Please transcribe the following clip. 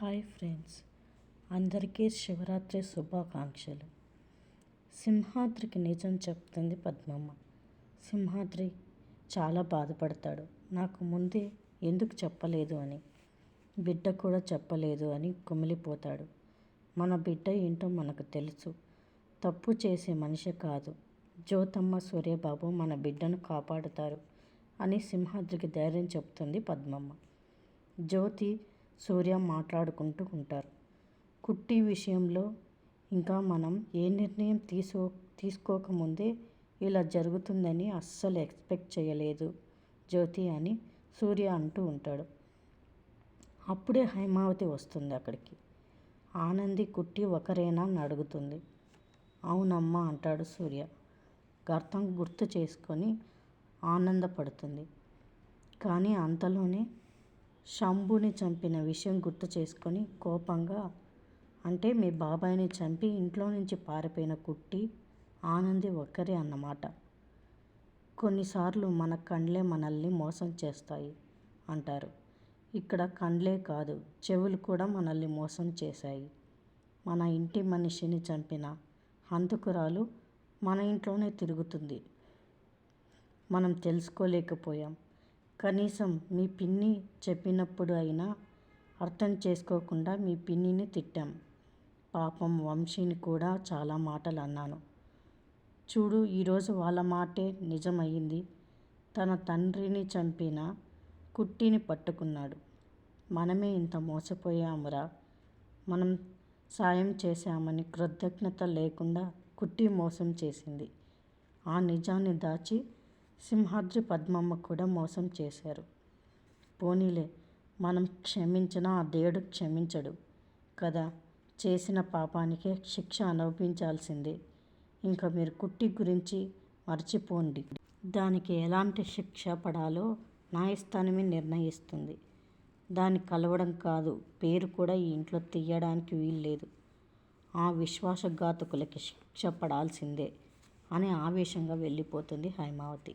Hi friends. అందరికీ శివరాత్రి శుభాకాంక్షలు. సింహాద్రికి నిజం చెప్తుంది పద్మమ్మ. సింహాద్రి చాలా బాధపడతాడు. నాకు ముందే ఎందుకు చెప్పలేదు అని బిడ్డ కూడా చెప్పలేదు అని కుమిలిపోతాడు. మన బిడ్డ ఏంటో మనకు తెలుసు. తప్పు చేసే మనిషి కాదు. జ్యోతమ్మ సూర్యబాబు మన బిడ్డను కాపాడుతారు అని సింహాద్రికి ధైర్యం చెప్తుంది పద్మమ్మ. జ్యోతి సూర్య మాట్లాడుకుంటూ ఉంటారు. కుట్టి విషయంలో ఇంకా మనం ఏ నిర్ణయం తీసుకో తీసుకోకముందే ఇలా జరుగుతుందని అస్సలు ఎక్స్పెక్ట్ చేయలేదు జ్యోతి అని సూర్య అంటూ ఉంటాడు. అప్పుడే హైమావతి వస్తుంది అక్కడికి. ఆనంది కుట్టి ఒకరేనా అని అడుగుతుంది. అవునమ్మా అంటాడు సూర్య. గర్తం గుర్తు చేసుకొని ఆనందపడుతుంది. కానీ అంతలోనే శంభుని చంపిన విషయం గుర్తు చేసుకొని కోపంగా అంటే మీ బాబాయిని చంపి ఇంట్లో నుంచి పారిపోయిన కుట్టి ఆనంది ఒక్కరే అన్నమాట. కొన్నిసార్లు మన కండ్లే మనల్ని మోసం చేస్తాయి అంటారు. ఇక్కడ కండ్లే కాదు చెవులు కూడా మనల్ని మోసం చేశాయి. మన ఇంటి మనిషిని చంపిన హంతకురాలు మన ఇంట్లోనే తిరుగుతుంది. మనం తెలుసుకోలేకపోయాం. కనీసం మీ పిన్ని చెప్పినప్పుడు అయినా అర్థం చేసుకోకుండా మీ పిన్నిని తిట్టాం. పాపం వంశీని కూడా చాలా మాటలు అన్నాను. చూడు ఈరోజు వాళ్ళ మాటే నిజమయ్యింది. తన తండ్రిని చంపిన కుట్టిని పట్టుకున్నాడు. మనమే ఇంత మోసపోయామురా. మనం సాయం చేశామని కృతజ్ఞత లేకుండా కుట్టి మోసం చేసింది. ఆ నిజాన్ని దాచి సింహాద్రి పద్మమ్మ కూడా మోసం చేశారు. పోనీలే మనం క్షమించినా ఆ దేవుడు క్షమించడు కదా? చేసిన పాపానికే శిక్ష అనుభవించాల్సిందే. ఇంకా మీరు కుట్టి గురించి మర్చిపోండి. దానికి ఎలాంటి శిక్ష పడాలో న్యాయస్థానమే నిర్ణయిస్తుంది. దాన్ని కలవడం కాదు పేరు కూడా ఈ ఇంట్లో తీయడానికి వీల్లేదు. ఆ విశ్వాసఘాతకులకి శిక్ష పడాల్సిందే అని ఆవేశంగా వెళ్ళిపోతుంది హైమావతి.